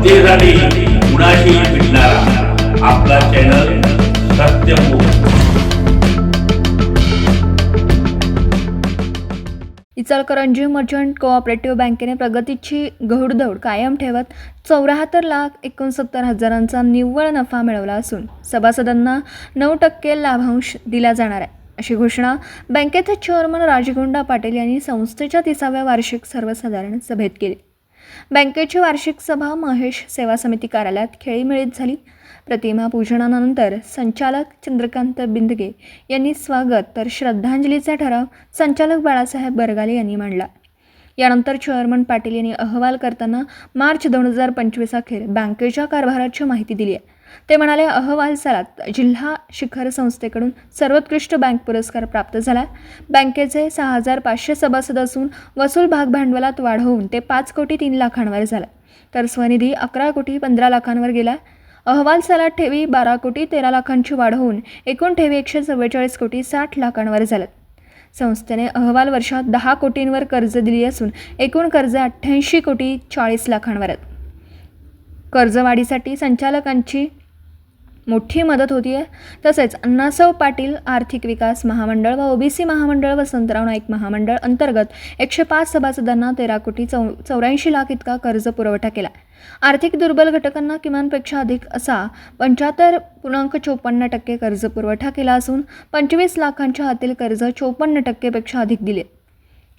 जनतेसाठी कुणाशी भेटणारा आपला channel Satyamukh Ichalkaranji merchant cooperative बँकेने प्रगतीची घोडदौड कायम ठेवत चौऱ्याहत्तर लाख एकोणसत्तर हजारांचा निव्वळ नफा मिळवला असून सभासदांना नऊ टक्के लाभांश दिला जाणार आहे. अशी घोषणा बँकेचे चेअरमन राजगोंडा पाटील यांनी संस्थेच्या तिसाव्या वार्षिक सर्वसाधारण सभेत केली. बँकेची वार्षिक सभा महेश सेवा समिती कार्यालयात खेळीमेळीत झाली. प्रतिमा पूजनानंतर संचालक चंद्रकांत बिंदगे यांनी स्वागत तर श्रद्धांजलीचा ठराव संचालक बाळासाहेब बरगाले यांनी मांडला. यानंतर चेअरमन पाटील यांनी अहवाल करताना मार्च दोन हजार पंचवीस अखेर बँकेच्या कारभाराची माहिती दिली आहे. ते म्हणाले अहवाल सालात जिल्हा शिखर संस्थेकडून सर्वोत्कृष्ट बँक पुरस्कार प्राप्त झाला. बँकेचे सहा हजार पाचशे सभासद असून वसूल भाग भांडवलात वाढ होऊन ते पाच कोटी तीन लाखांवर झाला. तर स्वनिधी अकरा कोटी पंधरा लाखांवर गेला. अहवाल सालात ठेवी बारा कोटी तेरा लाखांची वाढ होऊन एकूण ठेवी एकशे चव्वेचाळीस कोटी साठ लाखांवर झाल्यात संस्थेने अहवाल वर्षात दहा कोटींवर कर्ज दिली असून एकूण कर्ज अठ्ठ्याऐंशी कोटी चाळीस लाखांवर आहेत. कर्जवाढीसाठी संचालकांची मोठी मदत होती आहे तसेच अण्णासाव पाटील आर्थिक विकास महामंडळ व ओबीसी महामंडळ वसंतराव नाईक महामंडळ अंतर्गत एकशे पाच सभासदांना तेरा कोटी चौ चौऱ्याऐंशी लाख इतका कर्ज पुरवठा केला आर्थिक दुर्बल घटकांना किमानपेक्षा अधिक असा पंच्याहत्तर पूर्णांक चोपन्न टक्के कर्ज पुरवठा केला असून पंचवीस लाखांच्या आतील कर्ज चोपन्न टक्केपेक्षा अधिक दिले.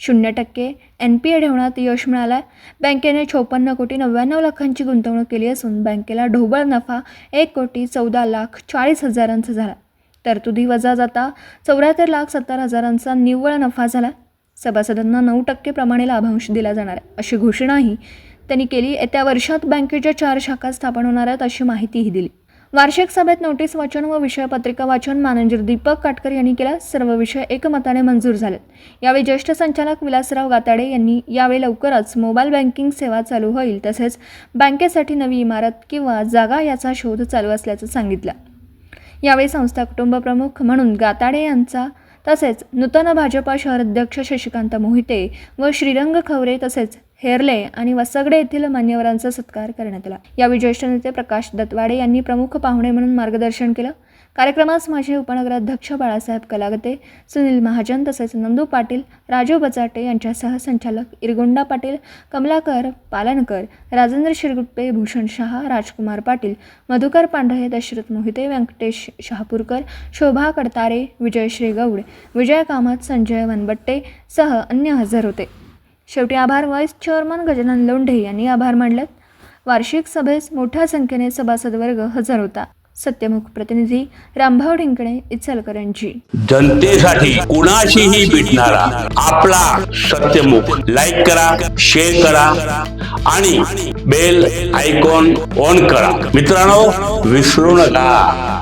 शून्य टक्के एन पी ए ठेवण्यात यश मिळालं बँकेने चोपन्न कोटी नव्याण्णव लाखांची गुंतवणूक केली असून बँकेला ढोबळ नफा एक कोटी चौदा लाख चाळीस हजारांचा झाला. तरतुदी वजा जाता चौऱ्याहत्तर लाख सत्तर हजारांचा निव्वळ नफा झाला. सभासदांना नऊ टक्के प्रमाणे लाभांश दिला जाणार आहे अशी घोषणाही त्यांनी केली. येत्या वर्षात बँकेच्या चार शाखा स्थापन होणार आहेत अशी माहितीही दिली. वार्षिक सभेत नोटीस वाचन व विषयपत्रिका वाचन मानंजर दीपक काटकर यांनी केला. सर्व विषय एकमताने मंजूर झालेत. यावेळी ज्येष्ठ संचालक विलासराव गाताडे यांनी यावेळी लवकरच मोबाईल बँकिंग सेवा चालू होईल तसेच बँकेसाठी नवी इमारत किंवा जागा याचा शोध चालू असल्याचं सांगितलं. यावेळी संस्था कुटुंब प्रमुख म्हणून गाताडे यांचा तसेच नूतन भाजपा शहराध्यक्ष शशिकांत मोहिते व श्रीरंग खवरे तसेच हेरले आणि वसगडे येथील मान्यवरांचा सत्कार करण्यात आला. यावेळी ज्येष्ठ नेते प्रकाश दत्वाडे यांनी प्रमुख पाहुणे म्हणून मार्गदर्शन केलं. कार्यक्रमास माजी उपनगराध्यक्ष बाळासाहेब कलागते सुनील महाजन तसेच नंदू पाटील राजू बचाटे यांच्यासह संचालक इरगोंडा पाटील कमलाकर पालनकर राजेंद्र शिरगुप्पे भूषण शहा राजकुमार पाटील मधुकर पांढरे दशरथ मोहिते व्यंकटेश शहापूरकर शोभा कडतारे विजयश्री गौड विजय कामत संजय वनबट्टे सह अन्य हजर होते. शेवटी आभार व्हाईस चेअरमन गजानन लोंढे यांनी आभार मानलेत वार्षिक सभेस मोठ्या संख्येने सभासद वर्ग हजर होता. सत्यमुख प्रतिनिधी रामभाऊ ढिंकणे इचलकरंजी. जनतेसाठी कुणाशीही भेटणारा आपला सत्यमुख लाईक करा शेअर करा आणि बेल आयकॉन ऑन करा. मित्रांनो विसरू नका.